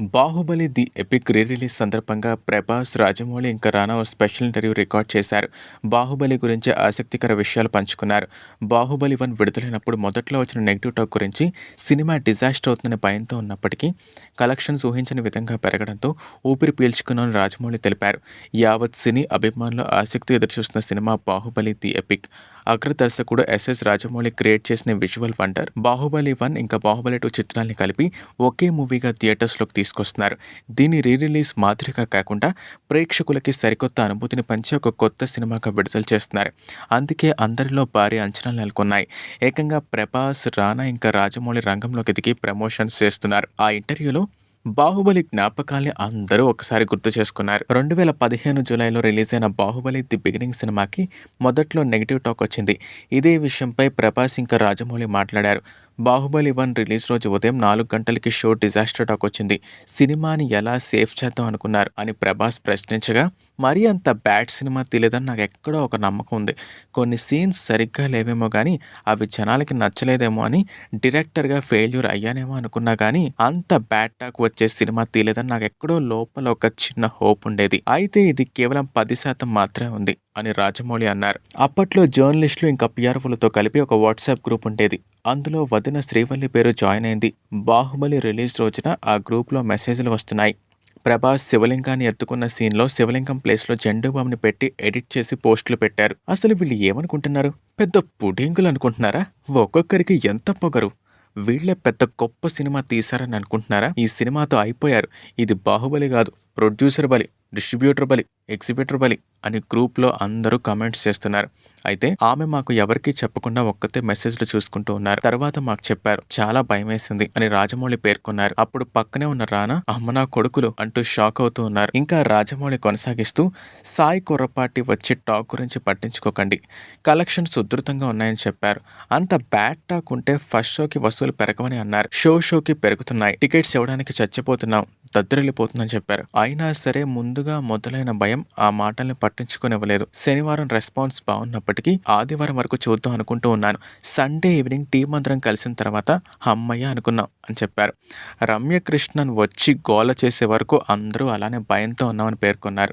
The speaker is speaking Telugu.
Baahubali the epic re release సందర్భంగా ప్రభాస్ రాజమౌళి ఇంకా రానా ఓ స్పెషల్ ఇంటర్వ్యూ రికార్డ్ చేశారు. బాహుబలి గురించి ఆసక్తికర విషయాలు పంచుకున్నారు. బాహుబలి వన్ విడుదలైనప్పుడు మొదట్లో వచ్చిన నెగిటివ్ టాక్ గురించి సినిమా డిజాస్టర్ అవుతుందనే భయంతో ఉన్నప్పటికీ కలెక్షన్స్ ఊహించని విధంగా పెరగడంతో ఊపిరి పీల్చుకున్నామని రాజమౌళి తెలిపారు. యావత్ సినీ అభిమానులు ఆసక్తి ఎదురుచూస్తున్న సినిమా బాహుబలి ది ఎపిక్. అగ్ర దర్శకుడు ఎస్ఎస్ రాజమౌళి క్రియేట్ చేసిన విజువల్ వండర్. బాహుబలి వన్ ఇంకా బాహుబలి టూ చిత్రాల్ని కలిపి ఒకే మూవీగా థియేటర్స్లోకి తీసుకు తీసుకొస్తున్నారు. దీని రీ రిలీజ్ మాదిరిగా కాకుండా ప్రేక్షకులకి సరికొత్త అనుభూతిని పంచి ఒక కొత్త సినిమాగా విడుదల చేస్తున్నారు. అందుకే అందరిలో భారీ అంచనాలు నెలకొన్నాయి. ఏకంగా ప్రభాస్ రానా ఇంకా రాజమౌళి రంగంలోకి దిగి ప్రమోషన్స్ చేస్తున్నారు. ఆ ఇంటర్వ్యూలో బాహుబలి జ్ఞాపకాల్ని అందరూ ఒకసారి గుర్తు చేసుకున్నారు. రెండు వేల పదిహేను జూలైలో రిలీజ్ అయిన బాహుబలి ది బిగినింగ్ సినిమాకి మొదట్లో నెగిటివ్ టాక్ వచ్చింది. ఇదే విషయంపై ప్రభాస్ ఇంకా రాజమౌళి మాట్లాడారు. బాహుబలి వన్ రిలీజ్ రోజు ఉదయం నాలుగు గంటలకి షో డిజాస్టర్ టాక్ వచ్చింది. సినిమాని ఎలా సేఫ్ చేద్దాం అనుకున్నారు అని ప్రభాస్ ప్రశ్నించగా మరీ అంత బ్యాడ్ సినిమా తెలియదని నాకు ఎక్కడో ఒక నమ్మకం ఉంది. కొన్ని సీన్స్ సరిగ్గా లేవేమో కానీ అవి జనాలకి నచ్చలేదేమో అని డైరెక్టర్గా ఫెయిల్యూర్ అయ్యానేమో అనుకున్నా కానీ అంత బ్యాడ్ టాక్ వచ్చే సినిమా తెలియదని నాకు ఎక్కడో లోపల ఒక చిన్న హోప్ ఉండేది. అయితే ఇది కేవలం పది శాతం మాత్రమే ఉంది. అని రాజమౌళి అన్నారు. అప్పట్లో జర్నలిస్టులు ఇంకా పిఆర్ఓలతో కలిపి ఒక వాట్సాప్ గ్రూప్ ఉండేది. అందులో వదిన శ్రీవల్లి పేరు జాయిన్ అయింది. బాహుబలి రిలీజ్ రోజున ఆ గ్రూప్లో మెసేజ్లు వస్తున్నాయి. ప్రభాస్ శివలింగాన్ని ఎత్తుకున్న సీన్లో శివలింగం ప్లేస్లో జెండు బామ్ని పెట్టి ఎడిట్ చేసి పోస్టులు పెట్టారు. అసలు వీళ్ళు ఏమనుకుంటున్నారు? పెద్ద పుడింగులు అనుకుంటున్నారా? ఒక్కొక్కరికి ఎంత పొగరు? వీళ్ళే పెద్ద గొప్ప సినిమా తీశారని అనుకుంటున్నారా? ఈ సినిమాతో అయిపోయారు. ఇది బాహుబలి కాదు. ప్రొడ్యూసర్ బలి డిస్ట్రిబ్యూటర్ బలి ఎగ్జిబిటర్ బలి అని గ్రూప్లో అందరూ కామెంట్స్ చేస్తున్నారు. అయితే ఆమె మాకు ఎవరికీ చెప్పకుండా ఒక్కతే మెసేజ్లు చూసుకుంటూ ఉన్నారు. తర్వాత మాకు చెప్పారు చాలా భయం వేసింది అని రాజమౌళి పేర్కొన్నారు. అప్పుడు పక్కనే ఉన్న రానా అమ్మ నా కొడుకులు అంటూ షాక్ అవుతూ ఉన్నారు. ఇంకా రాజమౌళి కొనసాగిస్తూ సాయి కొర్రపాటి వచ్చే టాక్ గురించి పట్టించుకోకండి. కలెక్షన్స్ ఉధృతంగా ఉన్నాయని చెప్పారు. అంత బ్యాడ్ టాక్ ఉంటే ఫస్ట్ షోకి వసూలు పెరగవని అన్నారు. షో షోకి పెరుగుతున్నాయి. టికెట్స్ ఇవ్వడానికి చచ్చిపోతున్నాం. దద్దరిల్లిపోతుందని చెప్పారు. అయినా సరే ముందుగా మొదలైన భయం ఆ మాటల్ని పట్టించుకునివ్వలేదు. శనివారం రెస్పాన్స్ బాగున్నప్పటికీ ఆదివారం వరకు చూద్దాం అనుకుంటూ ఉన్నాను. సండే ఈవినింగ్ టీం అందరం కలిసిన తర్వాత అమ్మయ్య అనుకున్నాం అని చెప్పారు. రమ్యకృష్ణన్ వచ్చి గోల చేసే వరకు అందరూ అలానే భయంతో ఉన్నామని పేర్కొన్నారు.